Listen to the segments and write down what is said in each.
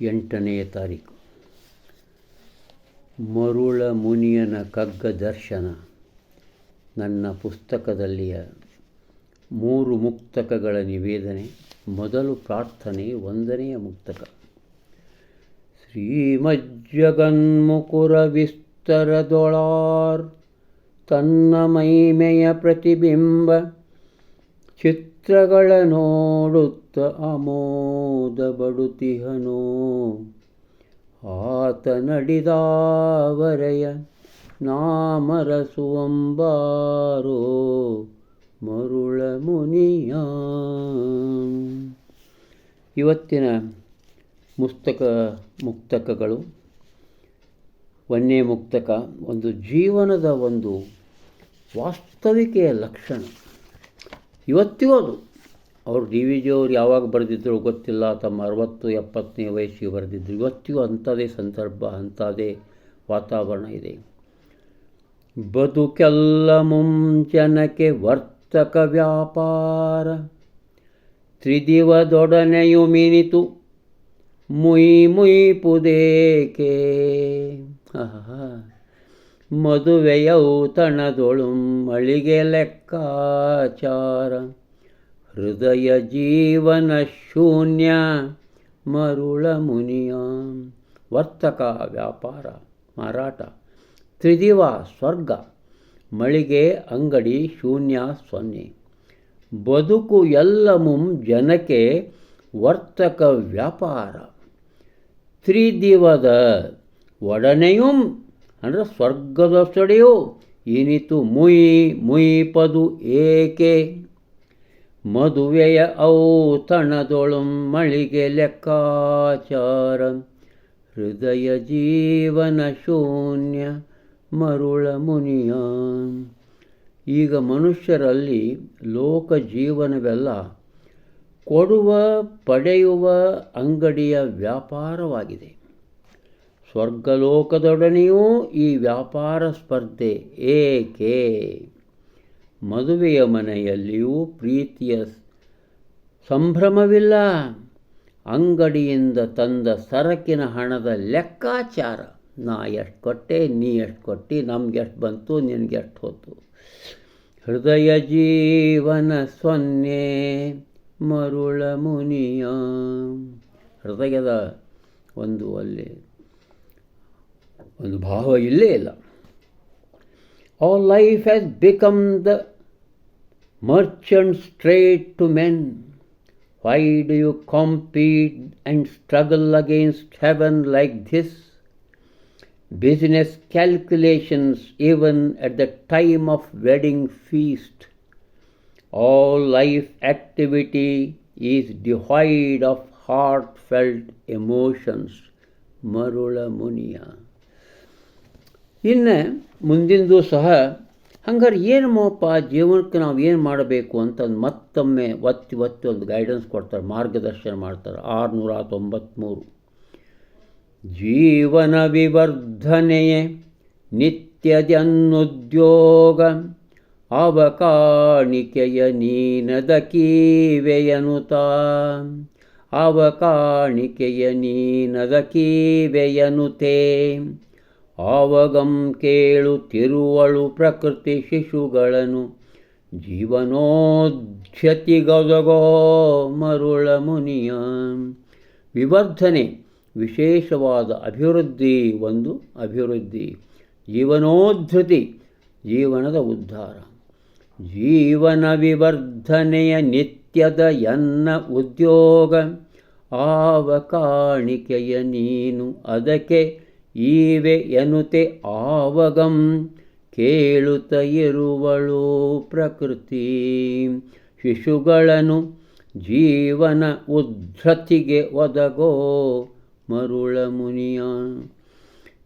ಎಂಟನೆಯ ತಾರೀಕು. ಮರುಳ ಮುನಿಯನ ಕಗ್ಗ ದರ್ಶನ. ನನ್ನ ಪುಸ್ತಕದಲ್ಲಿಯ ಮೂರು ಮುಕ್ತಕಗಳ ನಿವೇದನೆ, ಮೊದಲು ಪ್ರಾರ್ಥನೆ, ಒಂದನೆಯ ಮುಕ್ತಕ. ಶ್ರೀಮಜ್ಜಗನ್ಮುಕುರ ವಿಸ್ತರದೊಳಾರ್ ತನ್ನ ಮೈಮೆಯ ಪ್ರತಿಬಿಂಬ ಚಿತ್ರಗಳ ನೋಡುತ್ತ ಅಮೋದ ಬಡುತಿಹನೋ ಆತ ನಡಿದಾವರೆಯ ನಾಮರಸುವಂಬಾರೋ ಮರುಳ ಮುನಿಯ. ಇವತ್ತಿನ ಮುಸ್ತಕ ಮುಕ್ತಕಗಳು ಒಂದೇ ಮುಕ್ತಕ ಒಂದು ಜೀವನದ ಒಂದು ವಾಸ್ತವಿಕೆಯ ಲಕ್ಷಣ. ಇವತ್ತಿಗೂ ಅದು ಅವರು ಡಿ ವಿ ಜಿಯವರು ಯಾವಾಗ ಬರೆದಿದ್ದರು ಗೊತ್ತಿಲ್ಲ, ತಮ್ಮ ಅರವತ್ತು, ಎಪ್ಪತ್ತನೇ ವಯಸ್ಸಿಗೆ ಬರೆದಿದ್ದರು ಇವತ್ತಿಗೂ ಅಂಥದೇ ಸಂದರ್ಭ, ಅಂಥದೇ ವಾತಾವರಣ ಇದೆ. ಬದುಕೆಲ್ಲ ಮುಂಚನಕ್ಕೆ ವರ್ತಕ ವ್ಯಾಪಾರ. ತ್ರಿದಿವದೊಡನೆಯು ಮಿನಿತು ಮುಯ್ ಮದುವೆಯೌ ಮದುವೆಯೌತಣದೊಳು ಮಳಿಗೆ ಲೆಕ್ಕಾಚಾರ. ಹೃದಯ ಜೀವನ ಶೂನ್ಯ ಮರುಳ ಮುನಿಯ. ವರ್ತಕ, ವ್ಯಾಪಾರ, ಮಾರಾಟ, ತ್ರಿದಿವ ಸ್ವರ್ಗ, ಮಳಿಗೆ, ಅಂಗಡಿ, ಶೂನ್ಯ ಸೊನ್ನೆ. ಬದುಕು ಎಲ್ಲ ಮುಂ ಜನಕ್ಕೆ ವರ್ತಕ, ವ್ಯಾಪಾರ. ತ್ರಿದಿವದ ಒಡನೆಯುಂ, ಅಂದರೆ ಸ್ವರ್ಗದೊಸಡೆಯು ಇನಿತು ಮುಯಿ ಪದು ಏಕೆ? ಮದುವೆಯ ಔತಣದೊಳು ಮಳಿಗೆ ಲೆಕ್ಕಾಚಾರ. ಹೃದಯ ಜೀವನ ಶೂನ್ಯ ಮರುಳ ಮುನಿಯ ಈಗ ಮನುಷ್ಯರಲ್ಲಿ ಲೋಕ ಜೀವನವೆಲ್ಲ ಕೊಡುವ ಪಡೆಯುವ ಅಂಗಡಿಯ ವ್ಯಾಪಾರವಾಗಿದೆ. ಸ್ವರ್ಗಲೋಕದೊಡನೆಯೂ ಈ ವ್ಯಾಪಾರ ಸ್ಪರ್ಧೆ ಏಕೆ? ಮದುವೆಯ ಮನೆಯಲ್ಲಿಯೂ ಪ್ರೀತಿಯ ಸಂಭ್ರಮವಿಲ್ಲ. ಅಂಗಡಿಯಿಂದ ತಂದ ಸರಕಿನ ಹಣದ ಲೆಕ್ಕಾಚಾರ. ನಾ ಎಷ್ಟು ಕೊಟ್ಟೆ, ನೀ ಎಷ್ಟು ಕೊಟ್ಟು, ನಮ್ಗೆ ಎಷ್ಟು ಬಂತು, ನಿನಗೆ ಎಷ್ಟು ಹೋತು. ಹೃದಯ ಜೀವನ ಸೊನ್ನೆ, ಮರುಳ ಮುನಿಯ. ಹೃದಯದ ಒಂದು ಅಲ್ಲಿ ಒಂದು ಭಾವ ಇಲ್ಲೇ ಇಲ್ಲ. All life has become the merchant's trade to men. Why do you compete and struggle against heaven like this? Business calculations, even at the time of wedding feast. All life activity is devoid of heartfelt emotions. Marula Munia. ಇನ್ನು ಮುಂದಿಂದು ಸಹ ಹಂಗಾರೆ ಏನು ಮೋಪ ಜೀವನಕ್ಕೆ ನಾವು ಏನು ಮಾಡಬೇಕು ಅಂತ ಮತ್ತೊಮ್ಮೆ ಒತ್ತಿ ಒತ್ತಿ ಒಂದು ಗೈಡೆನ್ಸ್ ಕೊಡ್ತಾರೆ, ಮಾರ್ಗದರ್ಶನ ಮಾಡ್ತಾರೆ. ಆರುನೂರ ತೊಂಬತ್ತ್ಮೂರು ಜೀವನ ವಿವರ್ಧನೆಯೇ ನಿತ್ಯದನ್ನುದ್ಯೋಗ, ಅವಕಾಣಿಕೆಯ ನೀನದ ಕೀವೆಯನುತ. ಅವಕಾಣಿಕೆಯ ನೀನದ ಕೀವೆಯನುತೆ. ಆವಗಂ ಕೇಳುತ್ತಿರುವಳು ಪ್ರಕೃತಿ ಶಿಶುಗಳನ್ನು. ಜೀವನೋದ್ಯತಿಗದಗೋ ಮರುಳ ಮುನಿಯ. ವಿವರ್ಧನೆ, ವಿಶೇಷವಾದ ಅಭಿವೃದ್ಧಿ, ಒಂದು ಅಭಿವೃದ್ಧಿ. ಜೀವನೋದ್ಧತಿ, ಜೀವನದ ಉದ್ಧಾರ. ಜೀವನ ವಿವರ್ಧನೆಯ ನಿತ್ಯದ ಎನ್ನ ಉದ್ಯೋಗ. ಆವ ಕಾಣಿಕೆಯ ನೀನು ಅದಕ್ಕೆ ಈವೆ ಎನುತೆ ಆವಗಂ, ಕೇಳುತ್ತ ಇರುವಳು ಪ್ರಕೃತಿ. ಶಿಶುಗಳನ್ನು ಜೀವನ ಉದ್ಧತಿಗೆ ಒದಗೋ ಮರುಳ ಮುನಿಯ.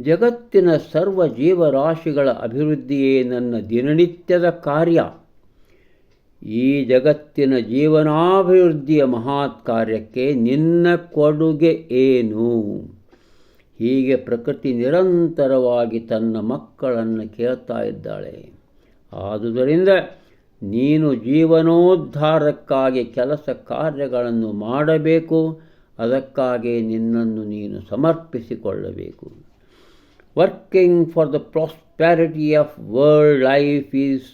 ಜಗತ್ತಿನ ಸರ್ವ ಜೀವರಾಶಿಗಳ ಅಭಿವೃದ್ಧಿಯೇ ನನ್ನ ದಿನನಿತ್ಯದ ಕಾರ್ಯ. ಈ ಜಗತ್ತಿನ ಜೀವನಾಭಿವೃದ್ಧಿಯ ಮಹಾತ್ ಕಾರ್ಯಕ್ಕೆ ನಿನ್ನ ಕೊಡುಗೆ ಏನು? ಹೀಗೆ ಪ್ರಕೃತಿ ನಿರಂತರವಾಗಿ ತನ್ನ ಮಕ್ಕಳನ್ನು ಕೇಳ್ತಾ ಇದ್ದಾಳೆ. ಆದುದರಿಂದ ನೀನು ಜೀವನೋದ್ಧಾರಕ್ಕಾಗಿ ಕೆಲಸ ಕಾರ್ಯಗಳನ್ನು ಮಾಡಬೇಕು, ಅದಕ್ಕಾಗಿ ನಿನ್ನನ್ನು ನೀನು ಸಮರ್ಪಿಸಿಕೊಳ್ಳಬೇಕು. Working for the prosperity of world life is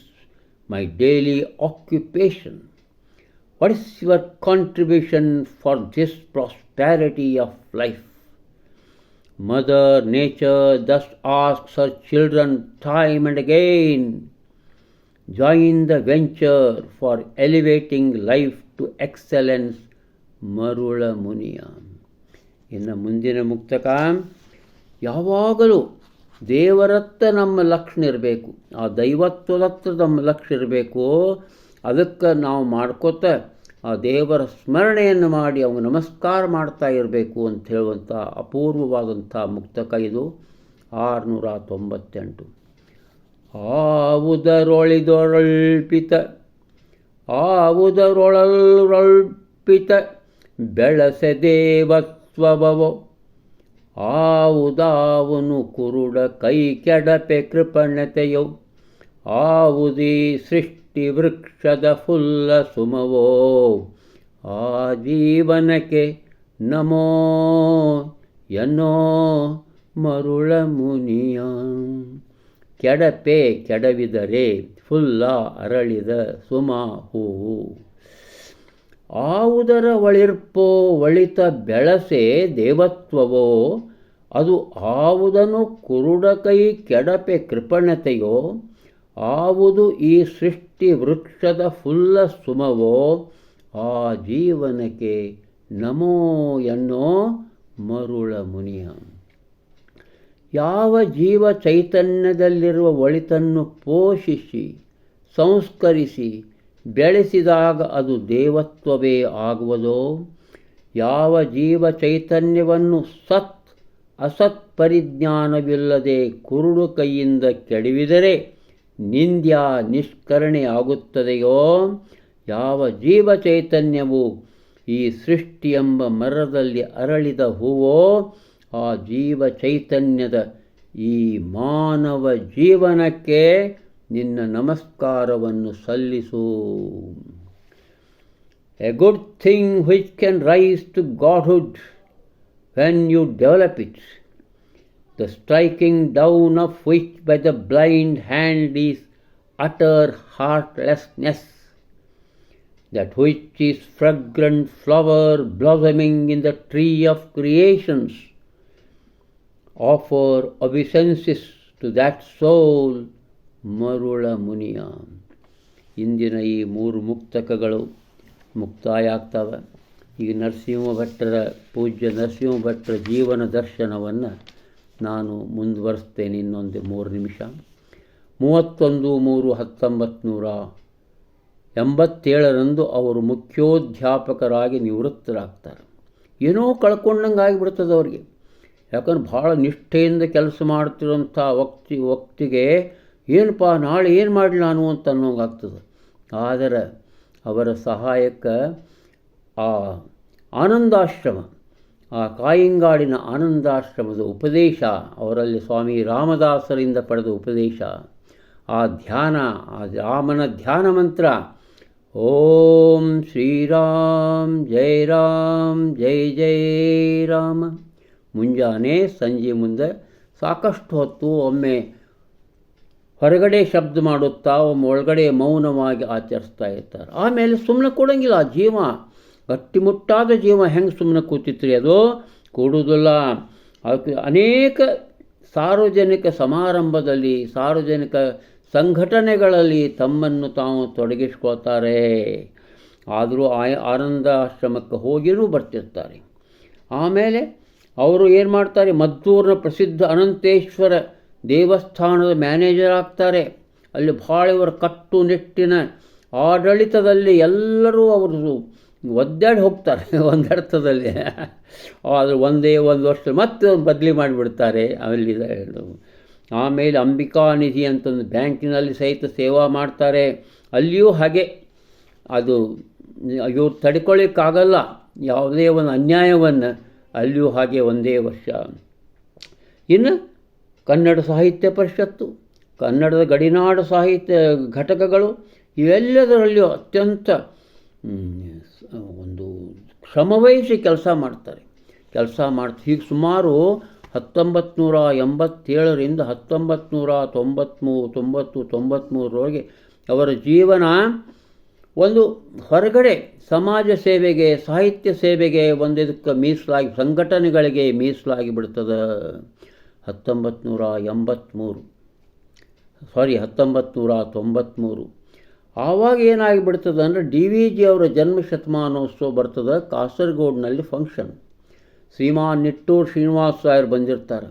my daily occupation what is your contribution for this prosperity of life Mother Nature thus asks her children time and again join the venture for elevating life to excellence Marula Muniya ಇನ್ನು ಮುಂದಿನ ಮುಕ್ತಕ ಯಾವಾಗಲೂ ದೇವರತ್ತ ನಮ್ಮ ಲಕ್ಷಣ ಇರಬೇಕು ಆ ದೈವತ್ವದತ್ತ ನಮ್ಮ ಲಕ್ಷ್ಯ ಇರಬೇಕು ಅದಕ್ಕೆ ನಾವು ಮಾಡ್ಕೋತ ಆ ದೇವರ ಸ್ಮರಣೆಯನ್ನು ಮಾಡಿ ಅವನು ನಮಸ್ಕಾರ ಮಾಡ್ತಾ ಇರಬೇಕು ಅಂತ ಹೇಳುವಂಥ ಅಪೂರ್ವವಾದಂಥ ಮುಕ್ತಕ ಇದು. ಆರುನೂರ ತೊಂಬತ್ತೆಂಟು ಆವುದರೊಳಿದೊರಳ್ಪಿತ ಆವುದರೊಳಲ್ಪಿತ ಬೆಳಸೆ ದೇವತ್ವಭವೋ ಆವುದಾವನು ಕುರುಡ ಕೈ ಕೆಡಪೆ ಕೃಪಣತೆಯೋ. ಆವುದೀ ಸೃಷ್ಟಿ ವೃಕ್ಷದ ಫುಲ್ಲ ಸುಮವೋ. ಆ ಜೀವನಕ್ಕೆ ನಮೋ ಎನ್ನೋ ಮರುಳ ಮುನಿಯ. ಕೆಡಪೆ ಕೆಡವಿದರೆ ಫುಲ್ಲ ಅರಳಿದ ಸುಮ ಹೂವು ಆವುದರ ಒಳಿರ್ಪೋ ಒಳಿತ ಬೆಳಸೆ ದೇವತ್ವವೋ. ಅದು ಆವುದನು ಕುರುಡ ಕೈ ಕೆಡಪೆ ಕೃಪಣತೆಯೋ. ಆವುದು ಈ ಸೃಷ್ಟಿ ವೃಕ್ಷದ ಫುಲ್ಲ ಸುಮವೋ, ಆ ಜೀವನಕ್ಕೆ ನಮೋ ಎನ್ನೋ ಮರುಳ ಮುನಿಯ. ಯಾವ ಜೀವ ಚೈತನ್ಯದಲ್ಲಿರುವ ಒಳಿತನ್ನು ಪೋಷಿಸಿ, ಸಂಸ್ಕರಿಸಿ, ಬೆಳೆಸಿದಾಗ ಅದು ದೇವತ್ವವೇ ಆಗುವುದೋ? ಯಾವ ಜೀವ ಚೈತನ್ಯವನ್ನು ಸತ್, ಅಸತ್ ಪರಿಜ್ಞಾನವಿಲ್ಲದೆ ಕುರುಡು ಕೈಯಿಂದ ಕೆಡವಿದರೆ ನಿಂದ್ಯ ನಿಷ್ಕರಣೆ ಆಗುತ್ತದೆಯೋ? ಯಾವ ಜೀವ ಚೈತನ್ಯವು ಈ ಸೃಷ್ಟಿ ಎಂಬ ಮರದಲ್ಲಿ ಅರಳಿದ ಹೂವೋ, ಆ ಜೀವ ಚೈತನ್ಯದ ಈ ಮಾನವ ಜೀವನಕ್ಕೆ ನಿನ್ನ ನಮಸ್ಕಾರವನ್ನು ಸಲ್ಲಿಸು. A good thing which can rise to godhood when you develop it The striking down of which by the blind hand is utter heartlessness that which is fragrant flower blossoming in the tree of creations. Offer obeisances to that soul, Marula Muniya ಇಂದಿನ ಈ ಮೂರು ಮುಕ್ತಕಗಳು ಮುಕ್ತಾಯ ಆಗ್ತವೆ ಈಗ ನರಸಿಂಹ ಭಟ್ಟರ ಪೂಜ್ಯ ನರಸಿಂಹ ಭಟ್ಟರ ಜೀವನ ದರ್ಶನವನ್ನು ನಾನು ಮುಂದುವರಿಸ್ತೇನೆ ಇನ್ನೊಂದು ಮೂರು ನಿಮಿಷ. ಮೂವತ್ತೊಂದು ಮೂರು ಹತ್ತೊಂಬತ್ತು ನೂರ ಎಂಬತ್ತೇಳರಂದು ಅವರು ಮುಖ್ಯೋಧ್ಯಾಪಕರಾಗಿ ನಿವೃತ್ತರಾಗ್ತಾರೆ. ಏನೋ ಕಳ್ಕೊಂಡಂಗೆ ಆಗಿಬಿಡ್ತದೆ ಅವರಿಗೆ. ಯಾಕಂದ್ರೆ ಭಾಳ ನಿಷ್ಠೆಯಿಂದ ಕೆಲಸ ಮಾಡ್ತಿರೋಂಥ ವಕ್ತಿ ವಕ್ತಿಗೆ ಏನಪ್ಪ, ನಾಳೆ ಏನು ಮಾಡಲಿ ನಾನು ಅಂತ ಅನ್ನೋಂಗಾಗ್ತದೆ. ಆದರೆ ಅವರ ಸಹಾಯಕ್ಕೆ ಆ ಆನಂದಾಶ್ರಮ ಆ ಕಾಯಿಂಗಾಡಿನ ಆನಂದಾಶ್ರಮದ ಉಪದೇಶ, ಅವರಲ್ಲಿ ಸ್ವಾಮಿ ರಾಮದಾಸರಿಂದ ಪಡೆದ ಉಪದೇಶ. ಆ ಧ್ಯಾನ, ಆ ರಾಮನ ಧ್ಯಾನ ಮಂತ್ರ, ಓಂ ಶ್ರೀರಾಮ್, ಜೈ ರಾಮ್, ಜೈ ಜೈ ರಾಮ. ಮುಂಜಾನೆ, ಸಂಜೆ ಮುಂದೆ ಸಾಕಷ್ಟು ಹೊತ್ತು ಒಮ್ಮೆ ಹೊರಗಡೆ ಶಬ್ದ ಮಾಡುತ್ತಾ ಒಮ್ಮೆ ಒಳಗಡೆ ಮೌನವಾಗಿ ಆಚರಿಸ್ತಾ ಇರ್ತಾರೆ. ಆಮೇಲೆ ಸುಮ್ಮನೆ ಕೊಡೋಂಗಿಲ್ಲ ಜೀವ ಗಟ್ಟಿಮುಟ್ಟಾದ ಜೀವ ಹೆಂಗೆ ಸುಮ್ಮನೆ ಕೂತಿತ್ರಿ ಅದು? ಕೂಡುವುದಿಲ್ಲ. ಅನೇಕ ಸಾರ್ವಜನಿಕ ಸಮಾರಂಭದಲ್ಲಿ, ಸಾರ್ವಜನಿಕ ಸಂಘಟನೆಗಳಲ್ಲಿ ತಮ್ಮನ್ನು ತಾವು ತೊಡಗಿಸ್ಕೊಳ್ತಾರೆ. ಆದರೂ ಆ ಆನಂದಾಶ್ರಮಕ್ಕೆ ಹೋಗಿಯೂ ಬರ್ತಿರ್ತಾರೆ. ಆಮೇಲೆ ಅವರು ಏನು ಮಾಡ್ತಾರೆ? ಮದ್ದೂರಿನ ಪ್ರಸಿದ್ಧ ಅನಂತೇಶ್ವರ ದೇವಸ್ಥಾನದ ಮ್ಯಾನೇಜರ್ ಆಗ್ತಾರೆ. ಅಲ್ಲಿ ಭಾಳ ಇವರ ಕಟ್ಟುನಿಟ್ಟಿನ ಆಡಳಿತದಲ್ಲಿ ಎಲ್ಲರೂ ಅವರು ಒದ್ದಾಡಿ ಹೋಗ್ತಾರೆ ಒಂದು ಅರ್ಥದಲ್ಲಿ. ಆದರೆ ಒಂದೇ ಒಂದು ವರ್ಷ ಮತ್ತೆ ಬದಲಿ ಮಾಡಿಬಿಡ್ತಾರೆ. ಅಲ್ಲಿ ಆಮೇಲೆ ಅಂಬಿಕಾ ನಿಧಿ ಅಂತಂದು ಬ್ಯಾಂಕಿನಲ್ಲಿ ಸಹಿತ ಸೇವಾ ಮಾಡ್ತಾರೆ. ಅಲ್ಲಿಯೂ ಹಾಗೆ. ಅದು ಇವ್ರು ತಡ್ಕೊಳ್ಳಿಕ್ಕಾಗಲ್ಲ ಯಾವುದೇ ಒಂದು ಅನ್ಯಾಯವನ್ನು ಅಲ್ಲಿಯೂ ಹಾಗೆ ಒಂದೇ ವರ್ಷ. ಇನ್ನು ಕನ್ನಡ ಸಾಹಿತ್ಯ ಪರಿಷತ್ತು, ಕನ್ನಡದ ಗಡಿನಾಡು ಸಾಹಿತ್ಯ ಘಟಕಗಳು ಇವೆಲ್ಲದರಲ್ಲಿಯೂ ಅತ್ಯಂತ ಒಂದು ಶ್ರಮವಹಿಸಿ ಕೆಲಸ ಮಾಡ್ತಾರೆ. ಕೆಲಸ ಮಾಡ್ತಾರೆ ಹೀಗೆ ಸುಮಾರು ಹತ್ತೊಂಬತ್ತು ನೂರ ಎಂಬತ್ತೇಳರಿಂದ ಹತ್ತೊಂಬತ್ತು ನೂರ ತೊಂಬತ್ತು ತೊಂಬತ್ತ್ಮೂರರೊಳಗೆ ಅವರ ಜೀವನ ಒಂದು ಹೊರಗಡೆ ಸಮಾಜ ಸೇವೆಗೆ, ಸಾಹಿತ್ಯ ಸೇವೆಗೆ ಒಂದು ಇದಕ್ಕೆ ಮೀಸಲಾಗಿ, ಸಂಘಟನೆಗಳಿಗೆ ಮೀಸಲಾಗಿ ಬಿಡ್ತದೆ. ಹತ್ತೊಂಬತ್ತು ನೂರ ಎಂಬತ್ತ್ಮೂರು ಸಾರಿ ಹತ್ತೊಂಬತ್ತು ನೂರ ತೊಂಬತ್ತ್ಮೂರು ಆವಾಗ ಏನಾಗಿಬಿಡ್ತದೆ ಅಂದರೆ ಡಿ ವಿ ಜಿ ಅವರ ಜನ್ಮ ಶತಮಾನೋತ್ಸವ ಬರ್ತದೆ, ಕಾಸರಗೋಡ್ನಲ್ಲಿ ಫಂಕ್ಷನ್ ಶ್ರೀಮಾನ್ ನಿಟ್ಟೂರು ಶ್ರೀನಿವಾಸ ರಾಯರು ಬಂದಿರ್ತಾರೆ.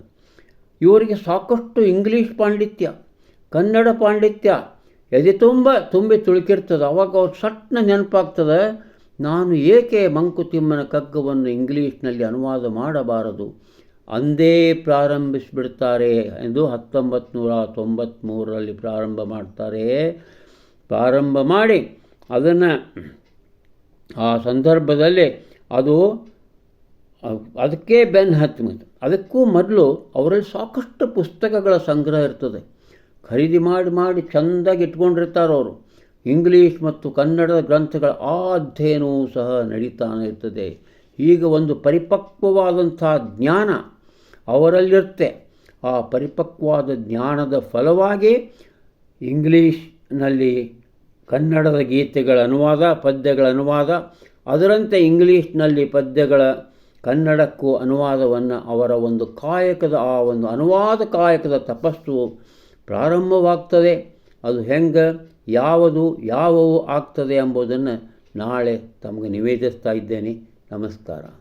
ಇವರಿಗೆ ಸಾಕಷ್ಟು ಇಂಗ್ಲೀಷ್ ಪಾಂಡಿತ್ಯ, ಕನ್ನಡ ಪಾಂಡಿತ್ಯ, ಎದೆ ತುಂಬ ತುಂಬಿ ತುಳುಕಿರ್ತದೆ. ಅವಾಗ ಅವ್ರು ಸಟ್ನ ನೆನಪಾಗ್ತದೆ, ನಾನು ಏಕೆ ಮಂಕುತಿಮ್ಮನ ಕಗ್ಗವನ್ನು ಇಂಗ್ಲೀಷ್ನಲ್ಲಿ ಅನುವಾದ ಮಾಡಬಾರದು, ಅಂದೇ ಪ್ರಾರಂಭಿಸಿಬಿಡ್ತಾರೆ ಎಂದು ಹತ್ತೊಂಬತ್ತು ನೂರ ತೊಂಬತ್ತ್ಮೂರರಲ್ಲಿ ಪ್ರಾರಂಭ ಮಾಡ್ತಾರೆ. ಪ್ರಾರಂಭ ಮಾಡಿ ಅದನ್ನು ಆ ಸಂದರ್ಭದಲ್ಲಿ ಅದು ಅದಕ್ಕೆ ಬೆನ್ನು ಹತ್ತಿ ಅದಕ್ಕೂ ಮೊದಲು ಅವರಲ್ಲಿ ಸಾಕಷ್ಟು ಪುಸ್ತಕಗಳ ಸಂಗ್ರಹ ಇರ್ತದೆ. ಖರೀದಿ ಮಾಡಿ ಮಾಡಿ ಚೆಂದಾಗಿ ಇಟ್ಕೊಂಡಿರ್ತಾರೆ ಅವರು. ಇಂಗ್ಲೀಷ್ ಮತ್ತು ಕನ್ನಡದ ಗ್ರಂಥಗಳ ಅಧ್ಯಯನವೂ ಸಹ ನಡೀತಾನೆ ಇರ್ತದೆ. ಈಗ ಒಂದು ಪರಿಪಕ್ವವಾದಂಥ ಜ್ಞಾನ ಅವರಲ್ಲಿರುತ್ತೆ. ಆ ಪರಿಪಕ್ವವಾದ ಜ್ಞಾನದ ಫಲವಾಗಿ ಇಂಗ್ಲೀಷ್ನಲ್ಲಿ ಕನ್ನಡದ ಗೀತೆಗಳ ಅನುವಾದ, ಪದ್ಯಗಳ ಅನುವಾದ, ಅದರಂತೆ ಇಂಗ್ಲೀಷ್ನಲ್ಲಿ ಪದ್ಯಗಳ ಕನ್ನಡಕ್ಕೂ ಅನುವಾದವನ್ನು ಅವರ ಒಂದು ಕಾಯಕದ, ಆ ಒಂದು ಅನುವಾದ ಕಾಯಕದ ತಪಸ್ಸು ಪ್ರಾರಂಭವಾಗ್ತದೆ. ಅದು ಹೆಂಗೆ, ಯಾವುದು, ಯಾವುವು ಆಗ್ತದೆ ಎಂಬುದನ್ನು ನಾಳೆ ತಮಗೆ ನಿವೇದಿಸ್ತಾ ಇದ್ದೇನೆ. ನಮಸ್ಕಾರ.